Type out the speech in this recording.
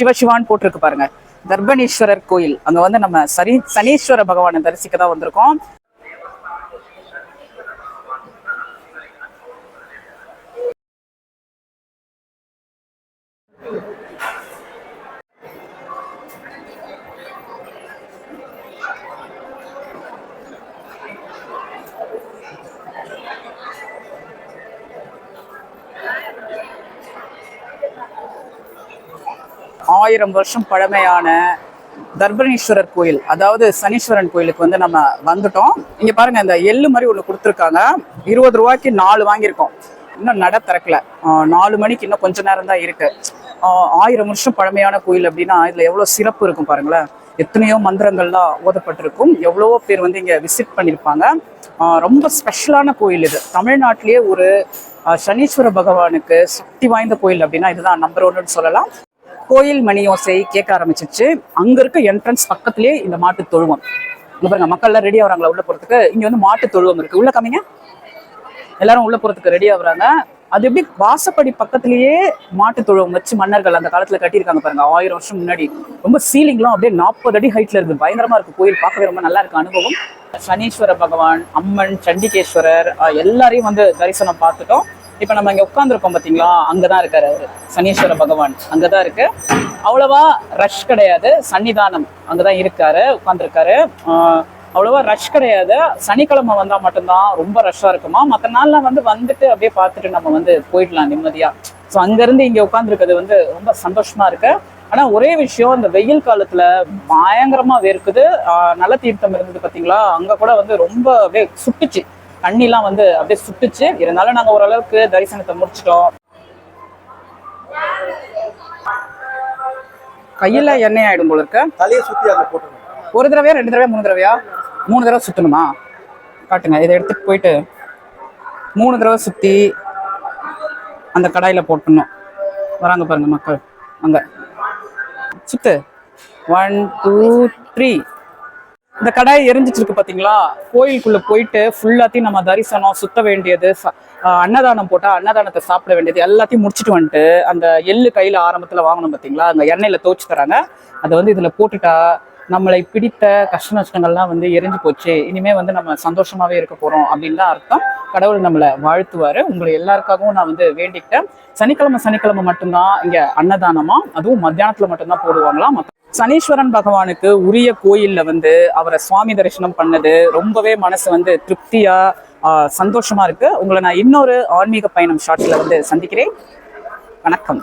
சிவசிவான்னு போட்டிருக்கு பாருங்க. தர்பணீஸ்வரர் கோயில். அங்க வந்து நம்ம சனி சனீஸ்வர பகவானை தரிசிக்க தான் வந்திருக்கோம். ஆயிரம் வருஷம் பழமையான தர்பணீஸ்வரர் கோயில் அதாவது சனீஸ்வரன் கோயிலுக்கு வந்து நம்ம வந்துட்டோம். இங்க பாருங்க இந்த எள்ளு மாதிரி ஒன்று கொடுத்துருக்காங்க. இருபது ரூபாய்க்கு நாலு வாங்கியிருக்கோம். இன்னும் நட திறக்கல. நாலு மணிக்கு இன்னும் கொஞ்ச நேரம் தான் இருக்கு. ஆஹ் ஆயிரம் வருஷம் பழமையான கோயில் அப்படின்னா இதுல எவ்வளவு சிறப்பு இருக்கும் பாருங்களேன். எத்தனையோ மந்திரங்கள்லாம் ஓதப்பட்டிருக்கும். எவ்வளவோ பேர் வந்து இங்க விசிட் பண்ணியிருப்பாங்க. ரொம்ப ஸ்பெஷலான கோயில் இது. தமிழ்நாட்டிலேயே ஒரு சனீஸ்வர பகவானுக்கு சக்தி வாய்ந்த கோயில் அப்படின்னா இதுதான் நம்பர் ஒன்றுன்னு சொல்லலாம். கோயில் மணி ஓசை கேட்க ஆரம்பிச்சிச்சு அங்க இருக்க என்ட்ரன்ஸ் பக்கத்திலே இந்த மாட்டு தொழுவம். இங்க பாருங்க மக்கள்லாம் ரெடி ஆகுறாங்களா? உள்ள போறதுக்கு. இங்க வந்து மாட்டு தொழுவம் இருக்கு. உள்ள கம்மிங்க எல்லாரும் உள்ள போறதுக்கு ரெடி ஆகுறாங்க. அது எப்படி வாசப்படி பக்கத்திலேயே மாட்டு தொழுவம் வச்சு மன்னர்கள் அந்த காலத்துல கட்டியிருக்காங்க பாருங்க. ஆயிரம் வருஷம் முன்னாடி. ரொம்ப சீலிங்லாம் அப்படியே நாற்பது அடி ஹைட்ல இருக்கு. பயங்கரமா இருக்கு. கோயில் பார்க்கவே ரொம்ப நல்லா இருக்கு. அனுபவம். சனீஸ்வர பகவான் அம்மன் சண்டிகேஸ்வரர் எல்லாரையும் வந்து தரிசனம் பார்த்துட்டோம். இப்போ நம்ம இங்கே உட்காந்துருக்கோம் பார்த்தீங்களா அங்கே தான் இருக்கார் சனீஸ்வர பகவான். அங்கே தான் இருக்கு. அவ்வளவா ரஷ் கிடையாது. சன்னிதானம் அங்கதான் இருக்காரு உட்காந்துருக்காரு அவ்வளவா ரஷ் கிடையாது. சனிக்கிழமை வந்தால் மட்டும்தான் ரொம்ப ரஷ்ஷாக இருக்குமா? மற்ற நாள்லாம் வந்து வந்துட்டு அப்படியே பார்த்துட்டு நம்ம வந்து போயிடலாம் நிம்மதியாக ஸோ அங்கேருந்து இங்கே உட்காந்துருக்கிறது வந்து ரொம்ப சந்தோஷமாக இருக்கு. ஆனால் ஒரே விஷயம் இந்த வெயில் காலத்தில் பயங்கரமாக வேர்க்குது. நல்ல தீர்த்தம் இருந்தது பார்த்தீங்களா அங்கே கூட வந்து ரொம்ப அப்படியே சுட்டுச்சு. தண்ணிலாம் வந்து அப்படியே சுட்டுச்சு. இருந்தாலும் நாங்க ஓரளவுக்கு தரிசனத்தை முடிச்சிட்டோம். கையில எண்ணெய் ஆயிடும் போல இருக்க. தலையை சுத்தி அங்க போட்டுருங்க. ஒரு தடவையா ரெண்டு தடவையா மூணு தடவையா? மூணு தடவை சுத்தணுமா? காட்டுங்க. இதை எடுத்துட்டு போயிட்டு மூணு தடவை சுத்தி அந்த கடாயில போட்டுடணும் வராங்க பாருங்க மக்கள். அங்க. சுத்து. ஒன் டூ த்ரீ இந்த கடாய் எரிஞ்சிட்டு இருக்கு பாத்தீங்களா? கோயிலுக்குள்ள போயிட்டு ஃபுல்லாத்தையும் நம்ம தரிசனம் சுத்த வேண்டியது ஆஹ் அன்னதானம் போட்டால் அன்னதானத்தை சாப்பிட வேண்டியது எல்லாத்தையும் முடிச்சுட்டு வந்துட்டு அந்த எள்ளு கையில் ஆரம்பத்தில் வாங்கணும் பார்த்தீங்களா அந்த எண்ணெயில துவச்சி தராங்க. அதை வந்து இதுல போட்டுட்டா நம்மளை பிடித்த கஷ்ட நஷ்டங்கள்லாம் வந்து எரிஞ்சு போச்சு. இனிமே வந்து நம்ம சந்தோஷமாவே இருக்க போறோம் அப்படின்னு அர்த்தம். கடவுள் நம்மளை வாழ்த்துவாரு. உங்களை எல்லாருக்காகவும் நான் வந்து வேண்டிக்கிட்டேன். சனிக்கிழமை சனிக்கிழமை மட்டும்தான் இங்க அன்னதானமா? அதுவும் மத்தியானத்துல மட்டும்தான் போடுவாங்களாம் மத்த- சனீஸ்வரன் பகவானுக்கு உரிய கோயிலில் வந்து அவரை சுவாமி தரிசனம் பண்ணது ரொம்பவே மனசு வந்து திருப்தியா சந்தோஷமாக சந்தோஷமா இருக்கு. உங்களை நான் இன்னொரு ஆன்மீக பயணம் ஷார்ட்ஸ்ல வந்து சந்திக்கிறேன். வணக்கம்.